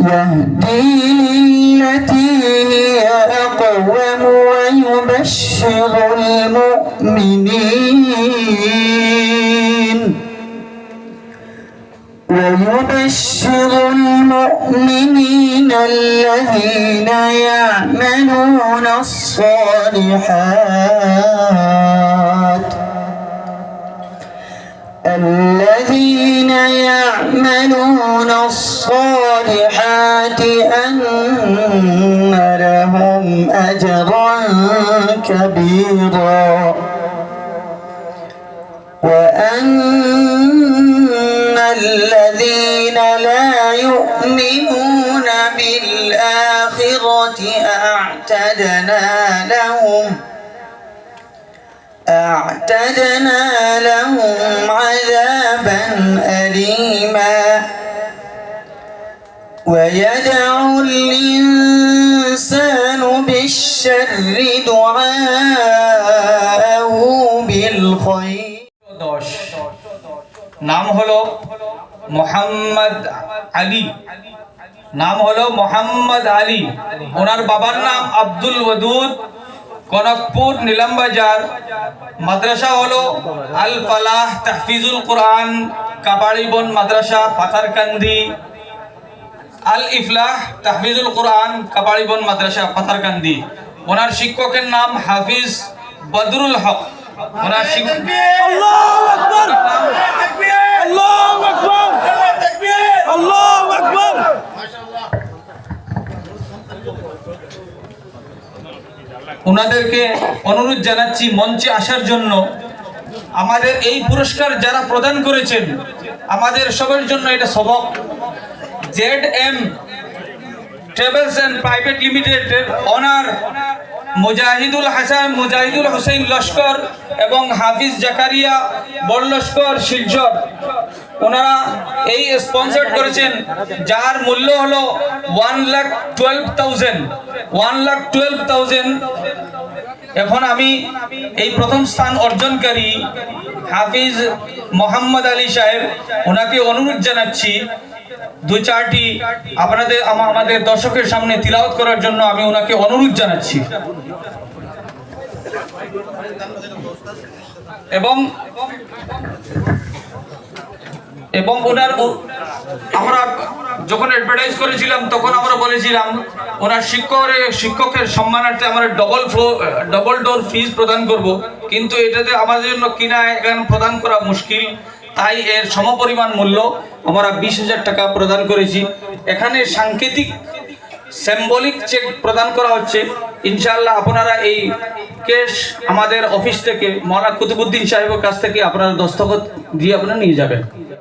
يهدي للتي هي أقوم ويبشر المؤمنين. ويبشر المؤمنين الذين يعملون الصالحات الذين يعملون الصالحات أن لهم أجرا كبيرا وأن الذين لا يؤمنون بالآخرة أعتدنا لهم أعتدنا لهم عذابا ويدعو الإنسان بالشر دعاءه بالخير দশ নাম হলো মোহাম্মদ আলী নাম হলো মোহাম্মদ আলী ওনার বাবার নাম আব্দুল ওয়াদুদ কনকপুর নিলামবাজার মাদ্রাসা হলো আল ফালাহ তাহফিজুল কোরআন কাবাড়িবন মাদ্রাসা পাথারকান্দি আল ইফলাহ তাহফিজুল কোরআন কাপাড়িবন মাদ্রাসা পাথারকান্দি। ওনার শিক্ষকের নাম হাফিজ বদরুল হক। ওনার শিক্ষক ওনাদেরকে অনুরোধ জানাচ্ছি মঞ্চে আসার জন্য আমাদের এই পুরস্কার যারা প্রদান করেছেন আমাদের সবার জন্য এটা সবক। Z M travels and private লিমিটেডের অনার মুজাহিদুল হাসান মুজাহিদুল হোসেন লস্কর এবং হাফিজ জাকারিয়া বড় লস্কর শিলচর ওনারা এই স্পন্সর করেছেন, যার মূল্য হলো one lakh twelve thousand one lakh twelve thousand এখন আমি এই প্রথম স্থান অর্জনকারী হাফিজ মোহাম্মদ আলী সাহেব, ওনাকে অনুরোধ জানাচ্ছি দু চারটি আপনাদের আমাদের দর্শকের সামনে তিলাওয়াত করার জন্য আমি ওনাকে অনুরোধ জানাচ্ছি। এবং এবং ওনার আমরা যখন অ্যাডভার্টাইজ করেছিলাম, তখন আমরা বলেছিলাম, ওনার শিক্ষকের শিক্ষকের সম্মানার্থে আমরা double flow double door fees প্রদান করব। কিন্তু এটাতে আমাদের জন্য কিনা এখানে প্রদান করা মুশকিল। তাই এর সমপরিমাণ মূল্য আমরা বিশ হাজার টাকা প্রদান করেছি। এখানে সাংকেতিক সেম্বলিক চেক প্রদান করা হচ্ছে। ইনশাল্লাহ আপনারা এই কেস আমাদের অফিস থেকে মরা কুতুবুদ্দিন সাহেবের কাছ থেকে আপনারা দস্তখত দিয়ে আপনারা নিয়ে যাবেন।